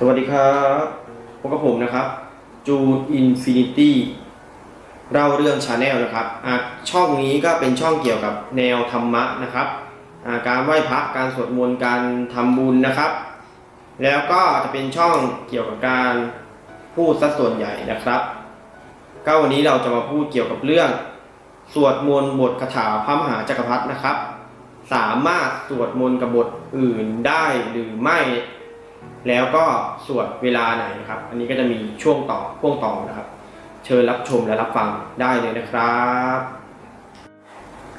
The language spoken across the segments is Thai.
สวัสดีครับพบกับผมนะครับจูนอินฟินิตี้เล่าเรื่องชาแนลนะครับช่องนี้ก็เป็นช่องเกี่ยวกับแนวธรรมะนะครับการไหว้พระการสวดมนต์การทำบุญนะครับ แล้วก็จะเป็นช่องเกี่ยวกับการพูดซะส่วนใหญ่นะครับ ก็วันนี้เราจะมาพูดเกี่ยวกับเรื่อง สวดมนต์บทคาถาพระมหาจักรพรรดินะครับ สามารถสวดมนต์กับบทอื่นได้หรือไม่ แล้วก็สวดเวลาไหนนะครับ อันนี้ก็จะมีช่วงต่อพ่วงต่อนะครับ เชิญรับชมและรับฟังได้เลยนะครับ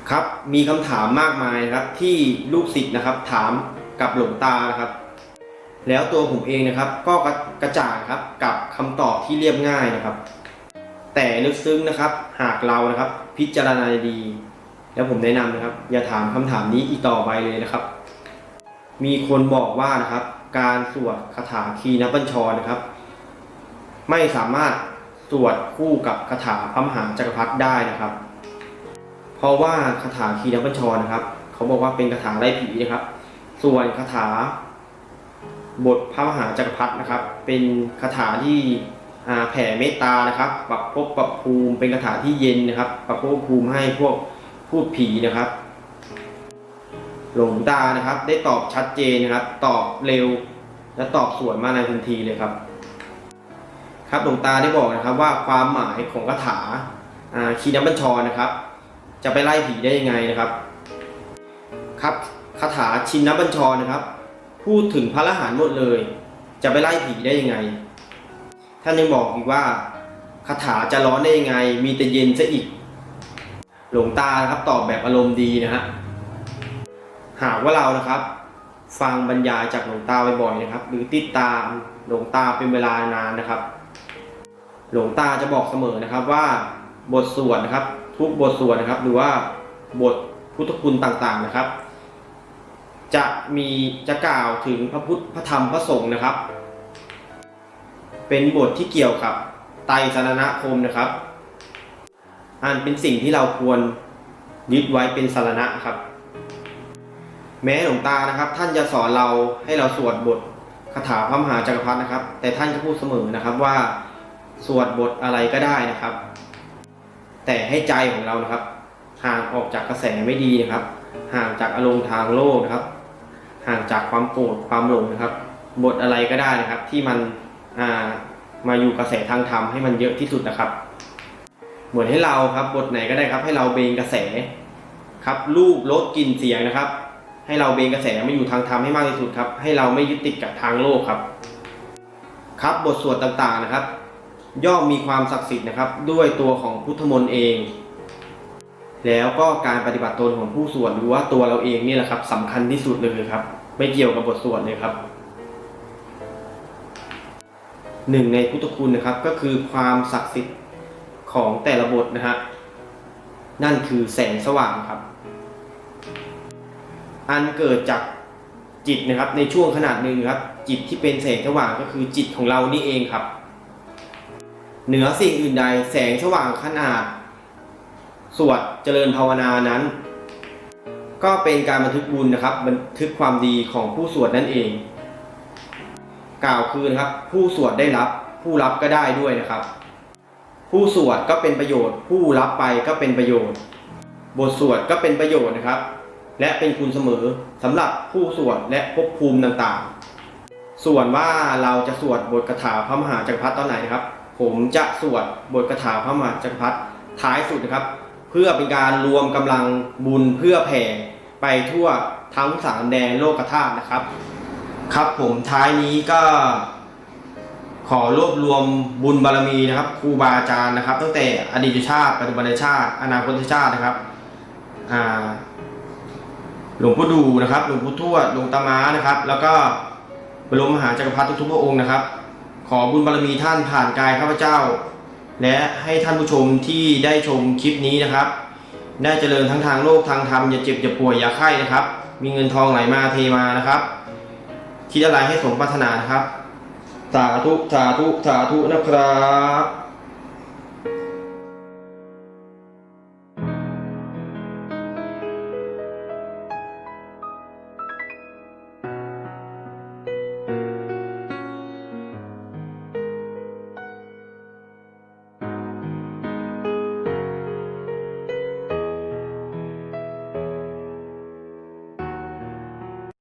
ครับมีคำถามมากมายครับที่ลูกศิษย์นะครับ ถามกับหลวงตานะครับ แล้วตัวผมเองนะครับ ก็กระจ่างครับกับคำตอบที่เรียบง่ายนะครับ แต่ลึกซึ้งนะครับ หากเรานะครับ พิจารณาดี แล้วผมแนะนำนะครับ อย่าถามคำถามนี้อีกต่อไปเลยนะครับ มีคนบอกว่านะครับ การสวดคาถาคีนบัญชรนะครับ ไม่สามารถสวดคู่กับคาถาพระมหาจักรพรรดิได้นะครับ เพราะว่าคาถาคีนบัญชรนะครับ เขาบอกว่าเป็นคาถาไล่ผีนะครับ ส่วนคาถาบทพระมหาจักรพรรดินะครับ เป็นคาถาที่แผ่เมตตานะครับปรับภพปรับภูมิเป็นคาถาที่เย็นนะครับปรับภพภูมิให้พวกพูดผีนะครับ หลวงตานะครับ ได้ตอบชัดเจนนะครับ ตอบเร็ว และตอบสวยมาในทันทีเลยครับ ครับหลวงตาได้บอกนะครับว่าความหมายของคาถาคีนบัญชรนะครับ จะไปไล่ผีได้ยังไงนะครับ ครับคาถาชินนบัญชรนะครับ พูดถึงพระรหันต์หมดเลย จะไปไล่ผีได้ยังไง ท่านยังบอกอีกว่าคาถาจะร้อนได้ยังไง มีแต่เย็นซะอีก หลวงตาครับตอบแบบอารมณ์ดีนะฮะ หากว่าเรานะครับ ฟังบรรยายจากหลวงตาบ่อยๆนะครับ หรือติดตามหลวงตาเป็นเวลานานนะครับ หลวงตาจะบอกเสมอนะครับว่าบทสวดนะครับ ทุกบทสวดนะครับ หรือว่าบทพุทธคุณต่างๆนะครับ จะมีจะกล่าวถึงพระพุทธพระธรรมพระสงฆ์นะครับ เป็นบทที่เกี่ยวกับไตรสรณคมนะครับอันเป็นสิ่งที่เราควรยึดไว้เป็นสารณะครับ แม้หลวงตานะครับ ท่านจะสอนเราให้เราสวดบทคาถาพระมหาจักรพรรดินะครับ แต่ท่านก็พูดเสมอนะครับว่าสวดบทอะไรก็ได้นะครับ แต่ให้ใจของเรานะครับห่างออกจากกระแสไม่ดีนะครับ ห่างจากอารมณ์ทางโลกนะครับ ห่างจากความโกรธความหลงนะครับ บทอะไรก็ได้นะครับ ที่มันอ่ามาอยู่กระแสทางธรรมให้มันเยอะที่สุดนะครับ เหมือนให้เราครับบทไหนก็ได้ครับ ให้เราเบงกระแสครับรูปรสกลิ่นเสียงนะครับ ให้เราเบงกระแสมาอยู่ทางธรรมให้มากที่สุดครับ ให้เราไม่ยึดติดกับทางโลกครับ ครับบทสวดต่างๆนะครับ ย่อมมีความศักดิ์สิทธิ์นะครับ ด้วยตัวของพุทธมนต์เอง แล้วก็การปฏิบัติตนของผู้สวดหรือว่าตัวเราเองนี่แหละครับสำคัญที่สุดเลยครับ ไม่เกี่ยวกับบทสวดเลยครับหนึ่งในพุทธคุณนะครับ ก็คือความศักดิ์สิทธิ์ของแต่ละบทนะฮะนั่นคือแสงสว่างครับ อันเกิดจากจิตนะครับในช่วงขนาดหนึ่งครับ จิตที่เป็นแสงสว่างก็คือจิตของเรานี่เองครับ เหนือสิ่งอื่นใดแสงสว่างขนาด สวดเจริญภาวนานั้น ก็เป็นการบันทึกบุญนะครับ บันทึกความดีของผู้สวดนั่นเอง กล่าวคือนะครับ ผู้สวดได้รับ ผู้รับก็ได้ด้วยนะครับ ผู้สวดก็เป็นประโยชน์ ผู้รับไปก็เป็นประโยชน์ บทสวดก็เป็นประโยชน์นะครับ และเป็นคุณเสมอสำหรับผู้สวดและภพภูมิต่างๆ ส่วนว่าเราจะสวดบทคาถาพระมหาจักรพรรดิตอนไหนนะครับ ผมจะสวดบทคาถาพระมหาจักรพรรดิท้ายสุดนะครับ เพื่อเป็นการรวมกำลังบุญเพื่อแผ่ไปทั่วทั้งสามแดนโลกธาตุนะครับ ครับผมท้ายนี้ก็ ขอรวบรวมบุญบารมีนะครับครูบาอาจารย์นะครับ ตั้งแต่อดีตชาติปัจจุบันชาติ อนาคตชาตินะครับอ่า หลวงพ่อดูนะครับ หลวงพ่อทวดหลวงตาม้านะครับ แล้วก็บรมมหาจักรพรรดิทุกๆพระองค์นะครับ ขอบุญบารมีท่านผ่านกายข้าพเจ้า และให้ท่านผู้ชมที่ได้ชมคลิปนี้นะครับ ได้เจริญทั้งทางโลกทางธรรมอย่าเจ็บอย่าป่วยอย่าไข้นะครับ มีเงินทองไหลมาเทมานะครับ คิดอะไรให้สมปรารถนานะครับ สาธุสาธุสาธุนะครับ